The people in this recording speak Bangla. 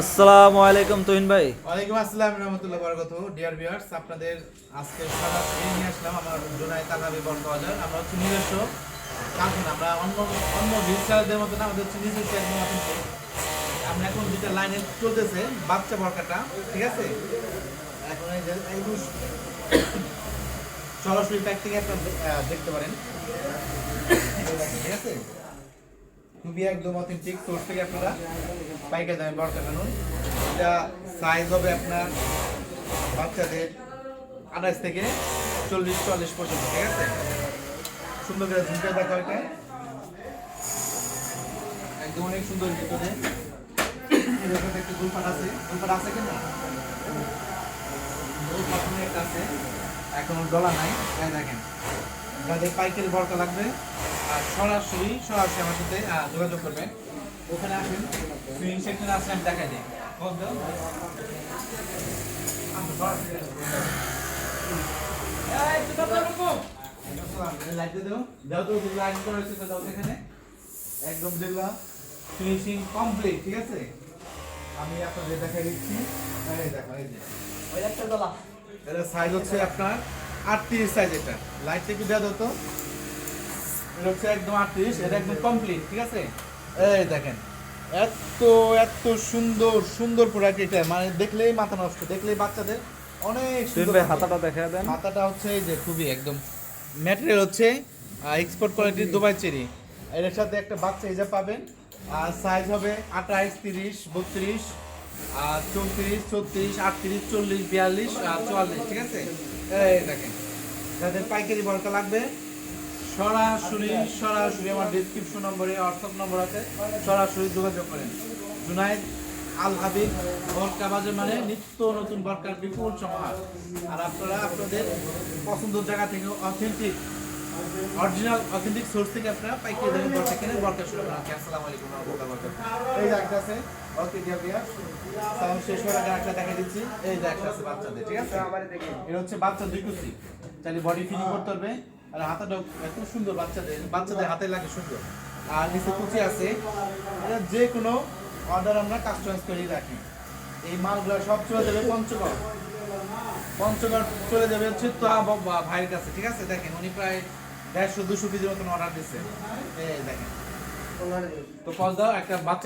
আসসালামু আলাইকুম তুহিন ভাই। ওয়ালাইকুম আসসালাম রহমতুল্লাহ বরকত। ডিয়ার ভিউয়ার্স আপনাদের আজকে সারা নিয়ে আসলাম আমার জোনাই তালাবি বর্তমানের আমরা হচ্ছে নিজস্ব কারখানা আমরা অন্য অন্য রিসার্চদের মতো না আমাদের হচ্ছে নিজস্ব একদম। আমরা এখন যেটা লাইনে চলতেছে বাচ্চা বরকাটা ঠিক আছে? এখন এইগুলো সরাসরি প্যাক আহ, দেখতে পারেন। ঠিক আছে? খুবই একদম অথেন্টিক সোর্স থেকে আপনারা পাইকারি দামে বরকা কানুন এটা সাইজ হবে আপনার বাচ্চাদের আঠাশ থেকে চল্লিশ চল্লিশ পর্যন্ত, ঠিক আছে? সুন্দর করে ঝুঁকে দেখা একদম অনেক সুন্দর ভিতরে। একটু গুলপাট আছে। গুলপাট আছে কিনা? আছে। এখনও ডলা নাই। দেখেন। যাদের পাইকারি বরকা লাগবে সরাসরি সরাসরি আমার সাথে যোগাযোগ করবেন। ওখানে আসেন। সুইং সেকশনে আসলে আমি দেখাই দিই। একটু। একদম যেগুলা ফিনিশিং কমপ্লিট ঠিক আছে? আমি আপনাদের দেখাই দিচ্ছি। এই দেখো এই যে। এটা সাইজ হচ্ছে আপনার আটত্রিশ সাইজ এটা। লাইট একটু দেওয়া দাও তো। এটা হচ্ছে একদম আটত্রিশ এটা একদম কমপ্লিট ঠিক আছে? এই দেখেন এত এত সুন্দর সুন্দর প্রোডাক্ট এটা। মানে দেখলেই মাথা নষ্ট দেখলেই বাচ্চাদের অনেক সুন্দর হাতাটা দেখা দেন। মাথাটা হচ্ছে এই যে খুবই একদম ম্যাটেরিয়াল হচ্ছে এক্সপোর্ট কোয়ালিটির দুবাই চেরি। এর সাথে একটা বাচ্চা হিসাব পাবেন আর সাইজ হবে আঠাইশ তিরিশ বত্রিশ আর চৌত্রিশ ছত্রিশ আটত্রিশ চল্লিশ বিয়াল্লিশ আর চুয়াল্লিশ ঠিক আছে? এই দেখেন যাদের পাইকারি বরকা লাগবে সরাসরি সরাসরি আমার ডিসক্রিপশন নম্বরে হোয়াটসঅ্যাপ নম্বর আছে সরাসরি যোগাযোগ করেন। জুনাইদ আল হাবিব বরকা বাজার মানে নিত্য নতুন বরকার বিপুল সমাহার। আর আপনারা আপনাদের পছন্দের জায়গা থেকে অথেন্টিক অরিজিনাল অথেন্টিক সোর্স থেকে আপনারা পাইকারি দামে বরকা কিনে বরকা শুরু করেন। আসসালামু আলাইকুম ওয়া রাহমাতুল্লাহি এই যে একটা আছে ওকে দিয়া দিয়া। সাউন্ড শেষ হওয়ার আগে একটা দেখা দিচ্ছি। এই যে একটা আছে বাচ্চাদের ঠিক আছে? এটা হচ্ছে বাচ্চা দুই কুচি। চাইলে বডি ফিটিং করতে পারবে আর হাতাটাও এত সুন্দর বাচ্চাদের বাচ্চাদের হাতে লাগে সুন্দর। আর নিচে কুচি আছে। যে কোনো অর্ডার আমরা কাস্টমাইজ করে রাখি। এই মালগুলো সব চলে যাবে পঞ্চগড়। পঞ্চগড় চলে যাবে হচ্ছে তো ভাইয়ের কাছে, ঠিক আছে? দেখেন, উনি প্রায় দেড়শো, দুশো কেজির মতন অর্ডার দিচ্ছে দেখেন। তো পজ দাও একটা বাচ্চা